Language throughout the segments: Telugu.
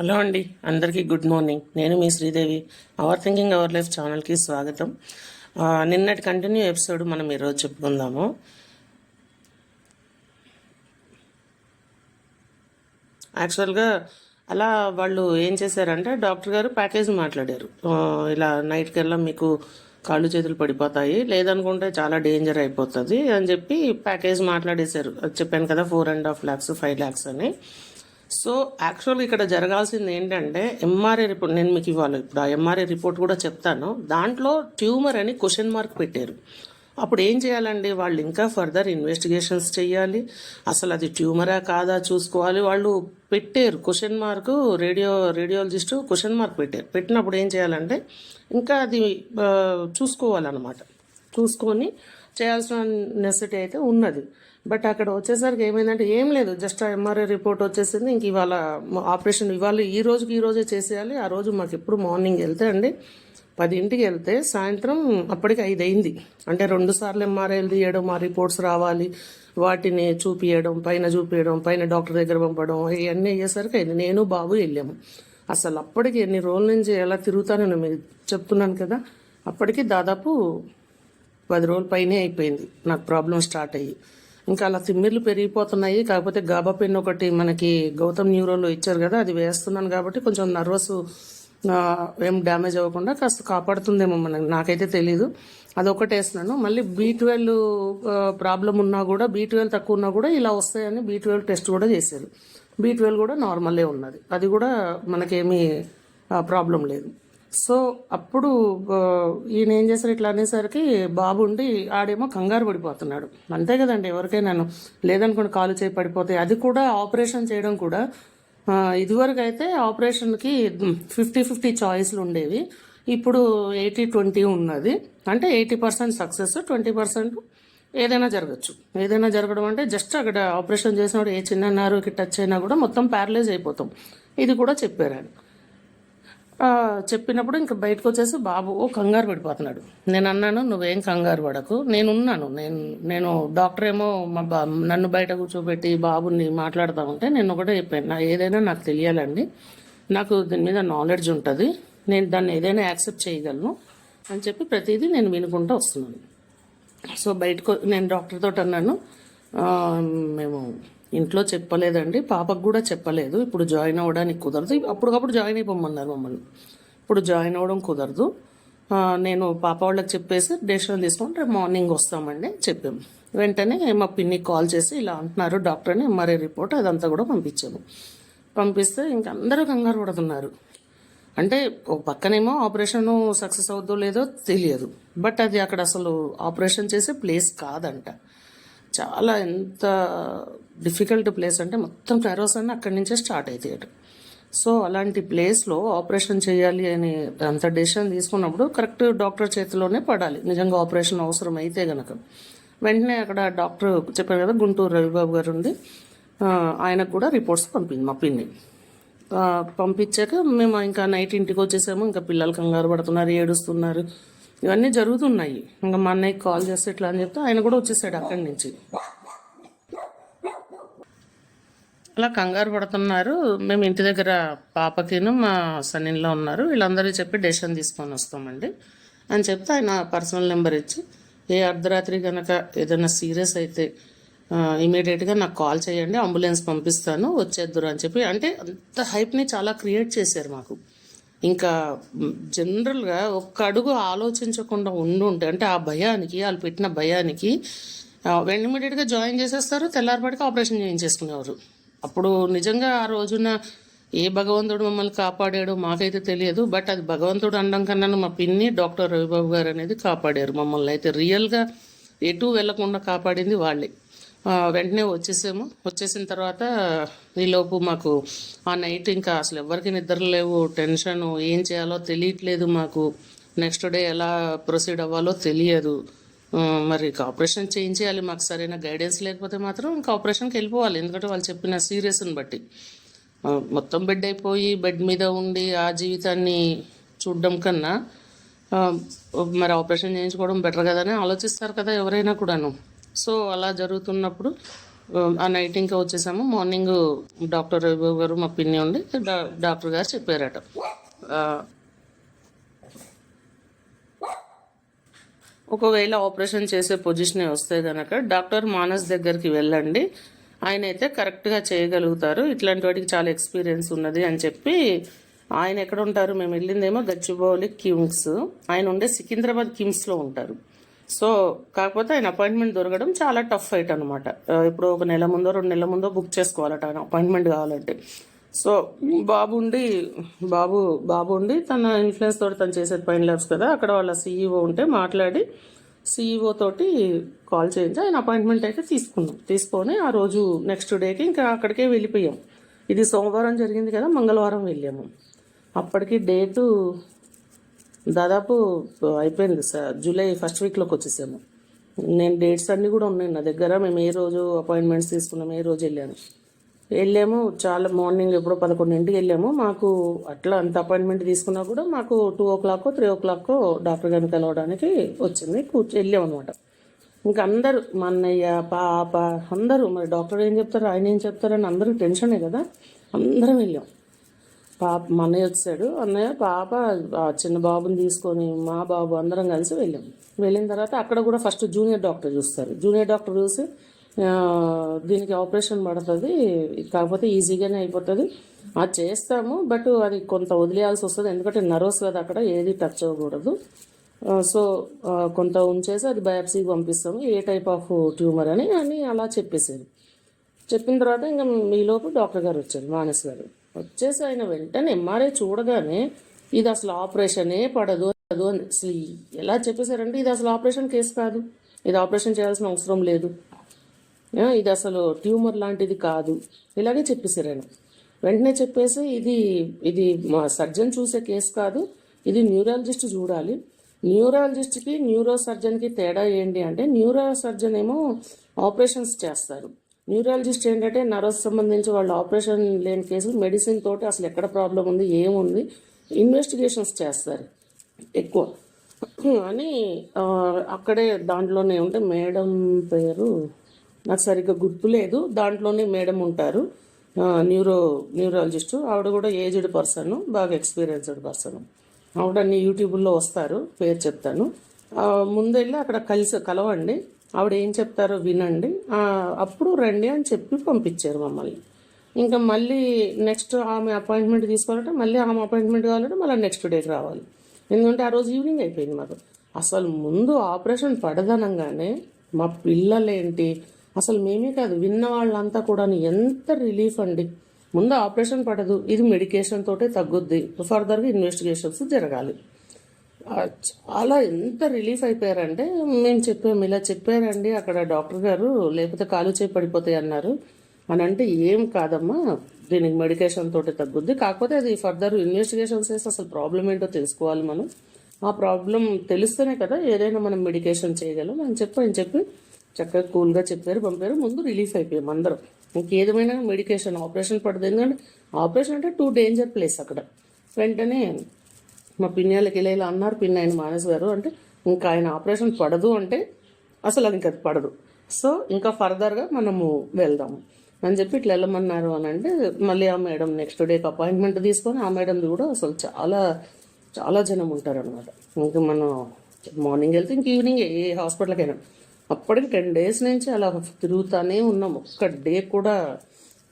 హలో అండి అందరికీ గుడ్ మార్నింగ్. నేను మీ Sridevi. Our thinking our life ఛానల్కి స్వాగతం. నిన్నటి కంటిన్యూ ఎపిసోడ్ మనం ఈరోజు చెప్పుకుందాము. యాక్చువల్గా అలా వాళ్ళు ఏం చేశారంటే డాక్టర్ గారు ప్యాకేజ్ మాట్లాడారు. ఇలా నైట్ కల్లా మీకు కాళ్ళు చేతులు పడిపోతాయి లేదనుకుంటే చాలా డేంజర్ అయిపోతుంది అని చెప్పి ప్యాకేజ్ మాట్లాడేశారు. అది చెప్పాను కదా four and half lakhs five lakhs అని. సో యాక్చువల్గా ఇక్కడ జరగాల్సింది ఏంటంటే ఎంఆర్ఐ రిపోర్ట్ నేను మీకు ఇవ్వాలి. ఇప్పుడు ఆ ఎంఆర్ఐ రిపోర్ట్ కూడా చెప్తాను. దాంట్లో ట్యూమర్ అని క్వశ్చన్ మార్క్ పెట్టారు. అప్పుడు ఏం చేయాలండి? వాళ్ళు ఇంకా ఫర్దర్ ఇన్వెస్టిగేషన్స్ చేయాలి. అసలు అది ట్యూమరా కాదా చూసుకోవాలి. వాళ్ళు పెట్టారు question mark radio radiologist question mark పెట్టారు. పెట్టినప్పుడు ఏం చేయాలంటే ఇంకా అది చూసుకోవాలన్నమాట. చూసుకొని చేయాల్సిన నెసిటీ అయితే ఉన్నది. బట్ అక్కడ వచ్చేసరికి ఏమైందంటే ఏం లేదు జస్ట్ ఎంఆర్ఐ రిపోర్ట్ వచ్చేసింది ఇంక ఇవాళ ఆపరేషన్ ఇవాళ ఈ రోజుకి ఈ రోజే చేసేయాలి ఆ రోజు మాకు ఎప్పుడు మార్నింగ్ వెళ్తే అండి పదింటికి వెళ్తే సాయంత్రం అప్పటికి ఐదు అయింది. అంటే రెండు సార్లు ఎంఆర్ఐలు తీయడం ఆ రిపోర్ట్స్ రావాలి వాటిని చూపించడం పైన చూపించడం పైన డాక్టర్ దగ్గర పంపడం ఇవన్నీ అయ్యేసరికి అయింది. నేను బాబు వెళ్ళాము. అసలు అప్పటికి ఎన్ని రోజుల నుంచి ఎలా తిరుగుతానో మీకు చెప్తున్నాను కదా అప్పటికి దాదాపు పది రోజుల పైనే అయిపోయింది నాకు ప్రాబ్లం స్టార్ట్ అయ్యి. ఇంకా అలా తిమ్మిర్లు పెరిగిపోతున్నాయి. కాకపోతే గాబా పెన్ ఒకటి మనకి గౌతమ్ న్యూరోలో ఇచ్చారు కదా అది వేస్తున్నాను కాబట్టి కొంచెం నర్వస్ ఏం డ్యామేజ్ అవ్వకుండా కాస్త కాపాడుతుందేమో మనకి నాకైతే తెలీదు. అదొకటి వేస్తున్నాను. మళ్ళీ బీ ట్వెల్వ్ ప్రాబ్లం ఉన్నా కూడా బీ ట్వెల్వ్ తక్కువ ఉన్నా కూడా ఇలా వస్తాయని బీ ట్వెల్వ్ టెస్ట్ కూడా చేశారు. బీ ట్వెల్వ్ కూడా నార్మలే ఉన్నది. అది కూడా మనకేమీ ప్రాబ్లం లేదు. సో అప్పుడు ఈయన ఏం చేశారు ఇట్లా అనేసరికి బాబు ఉండి ఆడేమో కంగారు పడిపోతున్నాడు. అంతే కదండి ఎవరికైనా లేదనుకోండి కాలు చేయి పడిపోతాయి. అది కూడా ఆపరేషన్ చేయడం కూడా ఇదివరకు అయితే ఆపరేషన్కి ఫిఫ్టీ ఫిఫ్టీ చాయిస్లు ఉండేవి. ఇప్పుడు ఎయిటీ ట్వంటీ ఉన్నది. అంటే eighty percent success twenty percent ఏదైనా జరగచ్చు. ఏదైనా జరగడం అంటే జస్ట్ అక్కడ ఆపరేషన్ చేసినప్పుడు ఏ చిన్న నరుకి టచ్ అయినా కూడా మొత్తం ప్యారలైజ్ అయిపోతాం. ఇది కూడా చెప్పారు ఆయన. చెప్పినప్పుడు ఇంకా బయటకు వచ్చేసి బాబు ఓ కంగారు పడిపోతున్నాడు. నేను అన్నాను నువ్వేం కంగారు పడకు. నేనున్నాను. నేను నేను డాక్టర్ ఏమో మా బా నన్ను బయట కూర్చోబెట్టి బాబుని మాట్లాడుతూ ఉంటే నేను ఒకటే చెప్పాను. నా ఏదైనా నాకు తెలియాలండి. నాకు దీని మీద నాలెడ్జ్ ఉంటుంది. నేను దాన్ని ఏదైనా యాక్సెప్ట్ చేయగలను అని చెప్పి ప్రతిదీ నేను వినుకుంటూ వస్తున్నాను. సో బయటకు నేను డాక్టర్ అన్నాను మేము ఇంట్లో చెప్పలేదండి పాపకు కూడా చెప్పలేదు. ఇప్పుడు జాయిన్ అవ్వడానికి కుదరదు. అప్పటికప్పుడు జాయిన్ అయిపోమన్నారు మమ్మల్ని. ఇప్పుడు జాయిన్ అవ్వడం కుదరదు. నేను పాప వాళ్ళకి చెప్పేసి డెసిషన్ తీసుకొని రేపు మార్నింగ్ వస్తామండి చెప్పాము. వెంటనే మా పిన్నికి కాల్ చేసి ఇలా అంటున్నారు డాక్టర్ అని ఎంఆర్ఐ రిపోర్ట్ అదంతా కూడా పంపించాము. పంపిస్తే ఇంక అందరూ కంగారు పడుతున్నారు. అంటే ఒక పక్కనేమో ఆపరేషన్ సక్సెస్ అవుద్దో లేదో తెలియదు. బట్ అది అక్కడ అసలు ఆపరేషన్ చేసే ప్లేస్ కాదంట. చాలా ఎంత డిఫికల్ట్ ప్లేస్ అంటే మొత్తం నెరోస్ అక్కడి నుంచే స్టార్ట్ అవుతాయి అటు సో అలాంటి ప్లేస్లో ఆపరేషన్ చేయాలి అని అంత డెసిషన్ తీసుకున్నప్పుడు కరెక్ట్ డాక్టర్ చేతిలోనే పడాలి. నిజంగా ఆపరేషన్ అవసరం అయితే గనక. వెంటనే అక్కడ డాక్టర్ చెప్పారు కదా గుంటూరు రవిబాబు గారు ఉంది. ఆయనకు కూడా రిపోర్ట్స్ పంపింది మా పిన్ని పంపించాక మేము ఇంకా నైట్ ఇంటికి వచ్చేసాము ఇంకా పిల్లలు కంగారు పడుతున్నారు ఏడుస్తున్నారు. ఇవన్నీ జరుగుతున్నాయి. ఇంకా మా అన్నయ్యకి కాల్ చేస్తే ఇట్లా అని చెప్తే ఆయన కూడా వచ్చేసాడు అక్కడి నుంచి. అలా కంగారు పడుతున్నారు. మేము ఇంటి దగ్గర పాపకిను మా సన్నిలో ఉన్నారు. వీళ్ళందరూ చెప్పి డెసిషన్ తీసుకొని వస్తామండి అని చెప్తే ఆయన పర్సనల్ నెంబర్ ఇచ్చి ఏ అర్ధరాత్రి కనుక ఏదైనా సీరియస్ అయితే ఇమీడియట్గా నాకు కాల్ చేయండి అంబులెన్స్ పంపిస్తాను వచ్చేద్దురు అని చెప్పి. అంటే అంత హైప్ని చాలా క్రియేట్ చేశారు మాకు. ఇంకా జనరల్గా ఒక్క అడుగు ఆలోచించకుండా ఉండి ఉంటే అంటే ఆ భయానికి వాళ్ళు పెట్టిన భయానికి ఇమీడియట్గా జాయిన్ చేసేస్తారు తెల్లారిపాటికి ఆపరేషన్ చేయించేసుకునేవారు. అప్పుడు నిజంగా ఆ రోజున ఏ భగవంతుడు మమ్మల్ని కాపాడాడో మాకైతే తెలియదు బట్ అది భగవంతుడు అనడం కన్నా మా పిన్ని డాక్టర్ రవిబాబు గారు అనేది కాపాడారు మమ్మల్ని. అయితే రియల్గా ఎటు వెళ్ళకుండా కాపాడింది వాళ్ళే. వెంటనే వచ్చేసాము. వచ్చేసిన తర్వాత ఈలోపు మాకు ఆ నైట్ ఇంకా అసలు ఎవరికి నిద్ర లేవు టెన్షన్ ఏం చేయాలో తెలియట్లేదు మాకు. నెక్స్ట్ డే ఎలా ప్రొసీడ్ అవ్వాలో తెలియదు. మరి ఆపరేషన్ చేయించేయాలి మాకు సరైన గైడెన్స్ లేకపోతే మాత్రం ఇంకా ఆపరేషన్కి వెళ్ళిపోవాలి. ఎందుకంటే వాళ్ళు చెప్పిన సీరియస్ని బట్టి. మొత్తం బెడ్ అయిపోయి బెడ్ మీద ఉండి ఆ జీవితాన్ని చూడడం కన్నా మరి ఆపరేషన్ చేయించుకోవడం బెటర్ కదా అని ఆలోచిస్తారు కదా ఎవరైనా కూడాను. సో అలా జరుగుతున్నప్పుడు ఆ నైట్ ఇంకా వచ్చేసాము. మార్నింగ్ డాక్టర్ రవి గారు మా పిన్ని ఉండి డాక్టర్ గారు చెప్పారట. ఒకవేళ ఆపరేషన్ చేసే పొజిషన్ వస్తే కనుక డాక్టర్ మానస్ దగ్గరికి వెళ్ళండి. ఆయన అయితే కరెక్ట్గా చేయగలుగుతారు. ఇట్లాంటి వాటికి చాలా ఎక్స్పీరియన్స్ ఉన్నది అని చెప్పి ఆయన ఎక్కడ ఉంటారు? మేము వెళ్ళిందేమో గచ్చిబౌలి కిమ్స్. ఆయన ఉండే సికింద్రాబాద్ కిమ్స్లో ఉంటారు. సో కాకపోతే ఆయన అపాయింట్మెంట్ దొరకడం చాలా టఫ్ ఫైట్ అనమాట ఇప్పుడు ఒక నెల ముందో రెండు నెలల ముందో బుక్ చేసుకోవాలట ఆయన అపాయింట్మెంట్ కావాలంటే. సో బాబు ఉండి బాబు బాబు ఉండి తన ఇన్ఫ్లుయెన్స్ తోటి తను చేసేది పైన ల్యాబ్స్ కదా అక్కడ వాళ్ళ సీఈఓ ఉంటే మాట్లాడి సీఈఓ తోటి కాల్ చేయించి ఆయన అపాయింట్మెంట్ అయితే తీసుకున్నాం. తీసుకొని ఆ రోజు నెక్స్ట్ డేకి ఇంకా అక్కడికే వెళ్ళిపోయాం. ఇది సోమవారం జరిగింది కదా మంగళవారం వెళ్ళాము. అప్పటికి డేటు దాదాపు అయిపోయింది సార్. జూలై ఫస్ట్ వీక్లోకి వచ్చేసాము. నేను డేట్స్ అన్నీ కూడా ఉన్నాయి నా దగ్గర. మేము ఏ రోజు అపాయింట్మెంట్స్ తీసుకున్నాము ఏ రోజు వెళ్ళాను వెళ్ళాము చాలా మార్నింగ్ ఎప్పుడో పదకొండింటికి వెళ్ళాము. మాకు అట్లా అంత అపాయింట్మెంట్ తీసుకున్నా కూడా మాకు two o'clock three o'clock doctor గారిని కలవడానికి వచ్చింది. కూర్చో వెళ్ళాం అనమాట ఇంకా అందరూ మా అన్నయ్య పాప అందరూ మరి డాక్టర్ ఏం చెప్తారు ఆయన ఏం చెప్తారని అందరూ టెన్షనే కదా. అందరం వెళ్ళాం. పాప మా అన్నయ్య వచ్చాడు. అన్నయ్య పాప చిన్న బాబుని తీసుకొని మా బాబు అందరం కలిసి వెళ్ళాం. వెళ్ళిన తర్వాత అక్కడ కూడా ఫస్ట్ జూనియర్ డాక్టర్ చూస్తారు. జూనియర్ డాక్టర్ చూసి దీనికి ఆపరేషన్ పడుతుంది. కాకపోతే ఈజీగానే అయిపోతుంది. అది చేస్తాము బట్ అది కొంత వదిలేయాల్సి వస్తుంది. ఎందుకంటే నర్వస్ కదా అక్కడ ఏది టచ్ అవ్వకూడదు. సో కొంత ఉంచేసి అది బయాప్సీకి పంపిస్తాము. ఏ టైప్ ఆఫ్ ట్యూమర్ అని అని అలా చెప్పేసారు చెప్పిన తర్వాత ఇంకా మీలోపు డాక్టర్ గారు వచ్చారు మానస్ గారు. వచ్చేసి ఆయన వెంటనే ఎంఆర్ఐ చూడగానే ఇది అసలు ఆపరేషనే పడదు పడదు అని. అసలు ఎలా చెప్పేశారంటే ఇది అసలు ఆపరేషన్ కేసు కాదు. ఇది ఆపరేషన్ చేయాల్సిన అవసరం లేదు. ఇది అసలు ట్యూమర్ లాంటిది కాదు. ఇలాగే చెప్పేశారు ఆయన వెంటనే చెప్పేసి ఇది ఇది మా సర్జన్ చూసే కేసు కాదు ఇది న్యూరాలజిస్ట్ చూడాలి. న్యూరాలజిస్ట్కి న్యూరో సర్జన్కి తేడా ఏంటి అంటే న్యూరో సర్జన్ ఏమో ఆపరేషన్స్ చేస్తారు. న్యూరాలజిస్ట్ ఏంటంటే నర్వస్ సంబంధించి వాళ్ళు ఆపరేషన్ లేని కేసులు మెడిసిన్ తోటి అసలు ఎక్కడ ప్రాబ్లం ఉంది ఏముంది ఇన్వెస్టిగేషన్స్ చేస్తారు ఎక్కువ. అని అక్కడే దాంట్లోనే ఉంటే మేడం పేరు నాకు సరిగ్గా గుర్తులేదు దాంట్లోనే మేడం ఉంటారు. Neuro neurologist. ఆవిడ కూడా ఏజ్డ్ పర్సన్ బాగా ఎక్స్పీరియన్స్డ్ పర్సన్. ఆవిడ అన్ని యూట్యూబ్లో వస్తారు పేరు చెప్తాను. ముందెళ్ళి అక్కడ కలిసి కలవండి. ఆవిడ ఏం చెప్తారో వినండి. అప్పుడు రండి అని చెప్పి పంపించారు మమ్మల్ని. ఇంకా మళ్ళీ నెక్స్ట్ ఆమె అపాయింట్మెంట్ తీసుకోవాలంటే మళ్ళీ ఆమె అపాయింట్మెంట్ కావాలంటే మళ్ళీ నెక్స్ట్ డేకి రావాలి. ఎందుకంటే ఆ రోజు ఈవినింగ్ అయిపోయింది మాకు. అసలు ముందు ఆపరేషన్ పడదనంగానే మా పిల్లలేంటి? అసలు మేమే కాదు విన్న వాళ్ళంతా కూడా ఎంత రిలీఫ్ అండి. ముందు ఆపరేషన్ పడదు ఇది మెడికేషన్ తోటే తగ్గుద్ది. ఫర్దర్గా ఇన్వెస్టిగేషన్స్ జరగాలి. చాలా ఎంత రిలీఫ్ అయిపోయారంటే మేము చెప్పాము ఇలా చెప్పారండి అక్కడ డాక్టర్ గారు లేకపోతే కాలు చేయి పడిపోతాయి అన్నారు. అని అంటే ఏం కాదమ్మా దీనికి మెడికేషన్ తోటి తగ్గుద్ది. కాకపోతే అది ఫర్దర్ ఇన్వెస్టిగేషన్స్ చేసి అసలు ప్రాబ్లం ఏంటో తెలుసుకోవాలి మనం. ఆ ప్రాబ్లం తెలుస్తేనే కదా ఏదైనా మనం మెడికేషన్ చేయగలం అని చెప్పి అని చెప్పి చక్కగా కూల్గా చెప్పారు పంపారు. ముందు రిలీఫ్ అయిపోయాం అందరం. ఇంకేదేమైనా మెడికేషన్ ఆపరేషన్ పడుతుంది ఎందుకంటే ఆపరేషన్ అంటే టూ డేంజర్ ప్లేస్ అక్కడ. వెంటనే మా పిన్యాలకి ఇలా ఇలా అన్నారు పిన్న ఆయన మానస్ గారు అంటే ఇంకా ఆయన ఆపరేషన్ పడదు అంటే అసలు అది ఇంకా పడదు. సో ఇంకా ఫర్దర్గా మనము వెళ్దాము. అని చెప్పి ఇట్లా వెళ్ళమన్నారు అని అంటే మళ్ళీ ఆ మేడం నెక్స్ట్ డేకి అపాయింట్మెంట్ తీసుకొని ఆ మేడంది కూడా అసలు చాలా చాలా జనం ఉంటారు అనమాట ఇంకా మనం మార్నింగ్ వెళ్తే ఇంక ఈవినింగ్ ఏ హాస్పిటల్కి అయినా అప్పటికి టెన్ డేస్ నుంచి అలా తిరుగుతూనే ఉన్నాం. ఒక్క డే కూడా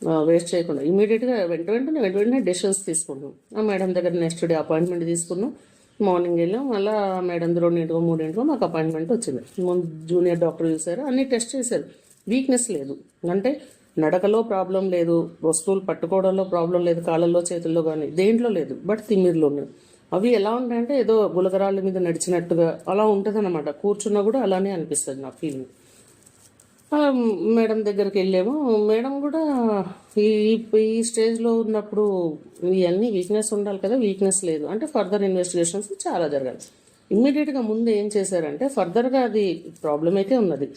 వేస్ట్ చేయకుండా. ఇమీడియట్గా వెంట వెంటనే వెంట వెంటనే డెసిషన్స్ తీసుకున్నాం ఆ మేడం దగ్గర నెక్స్ట్ డే అపాయింట్మెంట్ తీసుకున్నాం. మార్నింగ్ వెళ్ళాం. మళ్ళీ ఆ మేడం రెండింటికో మూడింటికో మాకు అపాయింట్మెంట్ వచ్చింది. ముందు జూనియర్ డాక్టర్ చూసారు అన్ని టెస్ట్ చేశారు. వీక్నెస్ లేదు. అంటే నడకలో ప్రాబ్లం లేదు. వస్తువులు పట్టుకోవడంలో ప్రాబ్లం లేదు. కాళ్ళల్లో చేతుల్లో కానీ దేంట్లో లేదు. బట్ తిమ్మిర్లోనే. ఉన్నాయి అవి ఎలా ఉంటాయంటే ఏదో గులకరాళ్ళ మీద నడిచినట్టుగా అలా ఉంటుంది అనమాట కూర్చున్నా కూడా అలానే అనిపిస్తుంది నా ఫీలింగ్ మేడం దగ్గరికి వెళ్ళాము మేడం కూడా ఈ ఈ స్టేజ్లో ఉన్నప్పుడు ఇవన్నీ వీక్నెస్ ఉండాలి కదా వీక్నెస్ లేదు. అంటే ఫర్దర్ ఇన్వెస్టిగేషన్స్ చాలా జరగాలి. ఇమ్మీడియట్గా ముందు ఏం చేశారంటే ఫర్దర్గా అది ప్రాబ్లం అయితే ఉన్నది.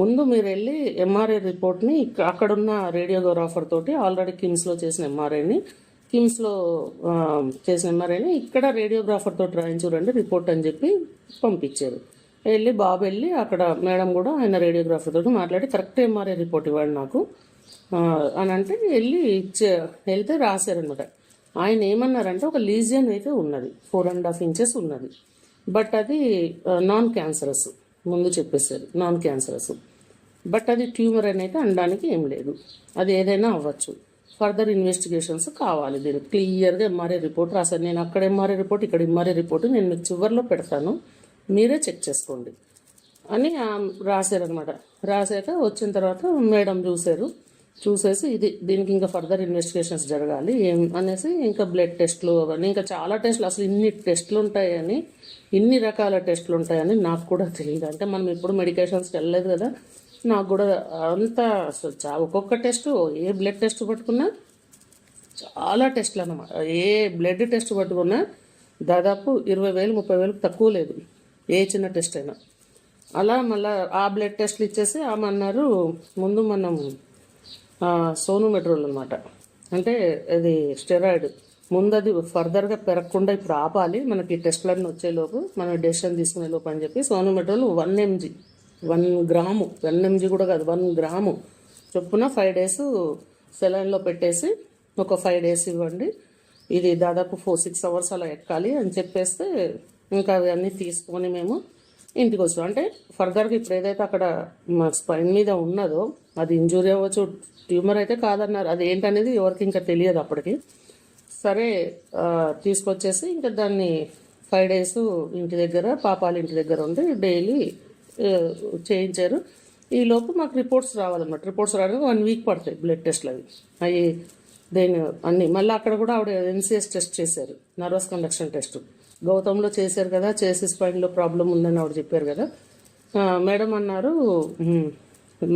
ముందు మీరు వెళ్ళి ఎంఆర్ఐ రిపోర్ట్ని అక్కడున్న రేడియోగ్రాఫర్ తోటి ఆల్రెడీ కిమ్స్లో చేసిన ఎంఆర్ఐని కిమ్స్లో చేసిన ఎంఆర్ఐని ఇక్కడ రేడియోగ్రాఫర్ తోటి రాయించురండి రిపోర్ట్ అని చెప్పి పంపించారు. వెళ్ళి బాబు వెళ్ళి అక్కడ మేడం కూడా ఆయన రేడియోగ్రాఫర్తో మాట్లాడి కరెక్ట్ ఎంఆర్ఐ రిపోర్ట్ ఇవ్వండి నాకు. అని అంటే వెళ్ళి ఇచ్చే వెళ్తే రాశారనమాట ఆయన ఏమన్నారంటే ఒక లీజియన్ అయితే ఉన్నది ఫోర్ అండ్ హాఫ్ ఇంచెస్ ఉన్నది. బట్ అది నాన్ క్యాన్సరస్ ముందు చెప్పేశారు నాన్ క్యాన్సరస్ బట్ అది ట్యూమర్ అని అయితే అనడానికి ఏం లేదు. అది ఏదైనా అవ్వచ్చు. ఫర్దర్ ఇన్వెస్టిగేషన్స్ కావాలి. దీనికి క్లియర్గా ఎంఆర్ఐ రిపోర్ట్ రాశారు. నేను అక్కడ ఎంఆర్ఐ రిపోర్ట్ ఇక్కడ ఎంఆర్ఐ రిపోర్ట్ నేను మీకు చివరిలో పెడతాను. మీరే చెక్ చేసుకోండి అని రాశారనమాట రాశాక వచ్చిన తర్వాత మేడం చూశారు. చూసేసి ఇది దీనికి ఇంకా ఫర్దర్ ఇన్వెస్టిగేషన్స్ జరగాలి ఏం అనేసి ఇంకా బ్లడ్ టెస్ట్లు అవన్నీ ఇంకా చాలా టెస్ట్లు అసలు ఇన్ని టెస్ట్లు ఉంటాయని ఇన్ని రకాల టెస్ట్లు ఉంటాయని నాకు కూడా తెలియదు. అంటే మనం ఇప్పుడు మెడికేషన్స్కి వెళ్ళలేదు కదా నాకు కూడా అంతా అసలు ఒక్కొక్క టెస్ట్ ఏ బ్లడ్ టెస్ట్ పట్టుకున్నా చాలా టెస్ట్లు అన్నమాట. ఏ బ్లడ్ టెస్ట్ పట్టుకున్నా దాదాపు ఇరవై వేలు ముప్పై వేలకు తక్కువ లేదు. ఏ చిన్న టెస్ట్ అయినా. అలా మళ్ళా ఆ బ్లడ్ టెస్ట్లు ఇచ్చేసి ఆమె అన్నారు ముందు మనం సోను సోనోమెట్రోల్ అనమాట అంటే అది స్టెరాయిడ్. ముందు అది ఫర్దర్గా పెరగకుండా ఇప్పుడు ఆపాలి. మనకి టెస్ట్లన్నీ వచ్చేలోపు మనం డెసిషన్ తీసుకునే లోపు అని చెప్పి సోనోమెట్రోల్ one mg one gram one mg కూడా కాదు వన్ గ్రాము చొప్పున ఫైవ్ డేస్ సెలైన్లో పెట్టేసి ఒక ఫైవ్ డేస్ ఇవ్వండి. ఇది దాదాపు ఫోర్ సిక్స్ అవర్స్ అలా ఎక్కాలి అని చెప్పేస్తే ఇంకా అవన్నీ తీసుకొని మేము ఇంటికి వచ్చాం. అంటే ఫర్దర్గా ఇప్పుడు ఏదైతే అక్కడ మా స్పైన్ మీద ఉన్నదో అది ఇంజురీ అవ్వచ్చు ట్యూమర్ అయితే కాదన్నారు. అది ఏంటనేది ఎవరికి ఇంకా తెలియదు అప్పటికి. సరే తీసుకొచ్చేసి ఇంకా దాన్ని ఫైవ్ డేస్ ఇంటి దగ్గర పాపాల ఇంటి దగ్గర ఉండి డైలీ చేయించారు. ఈ లోపు మాకు రిపోర్ట్స్ రావాలన్నమాట. రిపోర్ట్స్ రావడానికి వన్ వీక్ పడతాయి బ్లడ్ టెస్ట్లు అవి అవి దేని అన్ని. మళ్ళీ అక్కడ కూడా ఆవిడ ఎన్సిఎస్ టెస్ట్ చేశారు నర్వస్ కండక్షన్ టెస్ట్ గౌతంలో చేశారు కదా చేసి స్పైన్లో ప్రాబ్లం ఉందని ఆవిడ చెప్పారు కదా. మేడం అన్నారు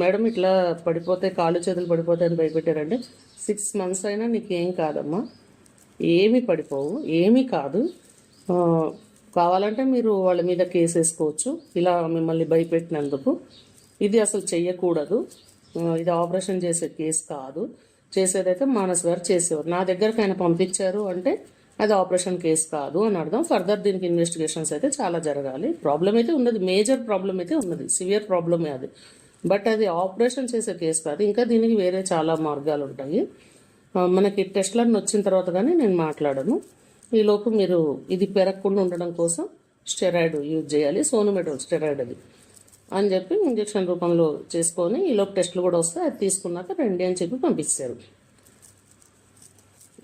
మేడం ఇట్లా పడిపోతే కాళ్ళు చేతులు పడిపోతాయని భయపెట్టారంటే సిక్స్ మంత్స్ అయినా నీకేం కాదమ్మా. ఏమీ పడిపోవు ఏమీ కాదు. కావాలంటే మీరు వాళ్ళ మీద కేసు వేసుకోవచ్చు. ఇలా మిమ్మల్ని భయపెట్టినందుకు. ఇది అసలు చెయ్యకూడదు. ఇది ఆపరేషన్ చేసే కేసు కాదు. చేసేదైతే మానస్ గారు చేసేవారు. నా దగ్గరకు ఆయన పంపించారు అంటే అది ఆపరేషన్ కేసు కాదు అని అర్థం. ఫర్దర్ దీనికి ఇన్వెస్టిగేషన్స్ అయితే చాలా జరగాలి. ప్రాబ్లం అయితే ఉన్నది. మేజర్ ప్రాబ్లం అయితే ఉన్నది. సివియర్ ప్రాబ్లమే అది. బట్ అది ఆపరేషన్ చేసే కేసు కాదు. ఇంకా దీనికి వేరే చాలా మార్గాలు ఉంటాయి. మనకి టెస్ట్లన్నీ వచ్చిన తర్వాత కానీ నేను మాట్లాడను. ఈలోపు మీరు ఇది పెరగకుండా ఉండడం కోసం స్టెరాయిడ్ యూజ్ చేయాలి. సోనోమెటోల్ స్టెరాయిడ్ అది. అని చెప్పి ఇంజెక్షన్ రూపంలో చేసుకొని ఈలోపు టెస్టులు కూడా వస్తే అది తీసుకున్నాక రండి అని చెప్పి పంపించారు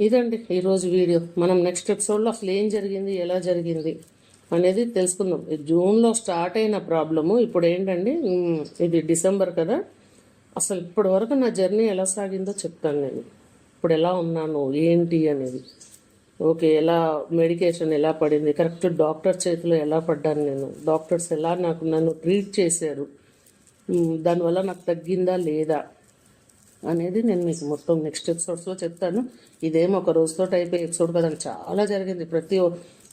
ఇదండి ఈరోజు వీడియో. మనం నెక్స్ట్ ఎపిసోడ్లో అసలు ఏం జరిగింది ఎలా జరిగింది అనేది తెలుసుకుందాం. జూన్లో స్టార్ట్ అయిన ప్రాబ్లము. ఇప్పుడు ఏంటండి ఇది డిసెంబర్ కదా. అసలు ఇప్పటి వరకు నా జర్నీ ఎలా సాగిందో చెప్తాను నేను. ఇప్పుడు ఎలా ఉన్నాను ఏంటి అనేది. ఓకే ఎలా మెడికేషన్ ఎలా పడింది కరెక్ట్ డాక్టర్ చేతిలో ఎలా పడ్డాను నేను. డాక్టర్స్ ఎలా నాకు నన్ను ట్రీట్ చేశారు. దానివల్ల నాకు తగ్గిందా లేదా? అనేది నేను మీకు మొత్తం నెక్స్ట్ ఎపిసోడ్స్లో చెప్తాను. ఇదేం ఒక రోజుతో అయిపోయే ఎపిసోడ్ కదండి చాలా జరిగింది. ప్రతి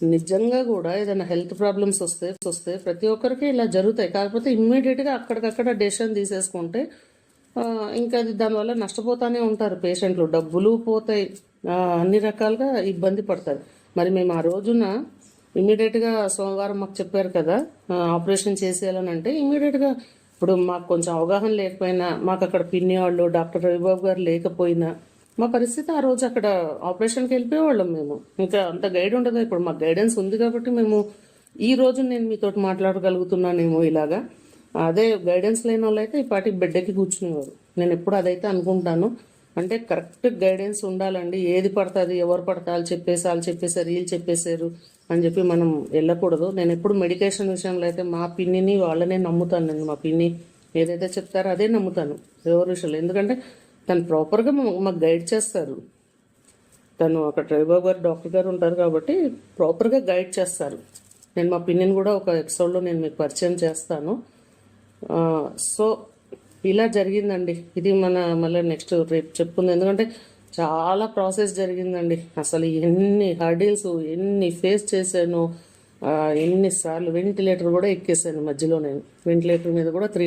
నిజంగా కూడా ఏదైనా హెల్త్ ప్రాబ్లమ్స్ వస్తే వస్తే ప్రతి ఒక్కరికి ఇలా జరుగుతాయి. కాకపోతే ఇమ్మీడియట్గా అక్కడికక్కడ డెసిషన్ తీసేసుకుంటే ఇంకా అది దానివల్ల నష్టపోతానే ఉంటారు పేషెంట్లు. డబ్బులు పోతాయి. అన్ని రకాలుగా ఇబ్బంది పడతారు. మరి మేము ఆ రోజున ఇమ్మీడియట్గా సోమవారం మాకు చెప్పారు కదా ఆపరేషన్ చేసేయాలని అంటే ఇమ్మీడియట్గా ఇప్పుడు మాకు కొంచెం అవగాహన లేకపోయినా మాకు అక్కడ పిన్ని వాళ్ళు డాక్టర్ రవిబాబు గారు లేకపోయినా మా పరిస్థితి ఆ రోజు అక్కడ ఆపరేషన్కి వెళ్ళిపోయేవాళ్ళం మేము. ఇంకా అంత గైడ్ ఉండదు. ఇప్పుడు మాకు గైడెన్స్ ఉంది కాబట్టి మేము ఈ రోజు నేను మీతో మాట్లాడగలుగుతున్నానేమో ఇలాగా. అదే గైడెన్స్ లేని వాళ్ళు అయితే ఈ బిడ్డకి కూర్చునేవారు. నేను ఎప్పుడు అదైతే అనుకుంటాను. అంటే కరెక్ట్ గైడెన్స్ ఉండాలండి. ఏది పడుతుంది ఎవరు పడతా చెప్పేసి వాళ్ళు చెప్పేసారు వీళ్ళు చెప్పేశారు అని చెప్పి మనం వెళ్ళకూడదు. నేను ఎప్పుడు మెడికేషన్ విషయంలో అయితే మా పిన్నిని వాళ్ళనే నమ్ముతాను. నేను మా పిన్ని ఏదైతే చెప్తారో అదే నమ్ముతాను. ఎవరి విషయంలో? ఎందుకంటే తను ప్రాపర్గా మాకు గైడ్ చేస్తారు. తను అక్కడ డ్రైవర్ గారు డాక్టర్ గారు ఉంటారు కాబట్టి ప్రాపర్గా గైడ్ చేస్తారు. నేను మా పిన్నిని కూడా ఒక ఎపిసోడ్లో నేను మీకు పరిచయం చేస్తాను. సో ఇలా జరిగిందండి. ఇది మన మళ్ళీ నెక్స్ట్ రేపు చెప్పుకుంది. ఎందుకంటే చాలా ప్రాసెస్ జరిగిందండి. అసలు ఎన్ని హర్డిల్స్ ఎన్ని ఫేస్ చేశాను ఎన్నిసార్లు వెంటిలేటర్ కూడా ఎక్కేసాను మధ్యలో నేను. వెంటిలేటర్ మీద కూడా త్రీ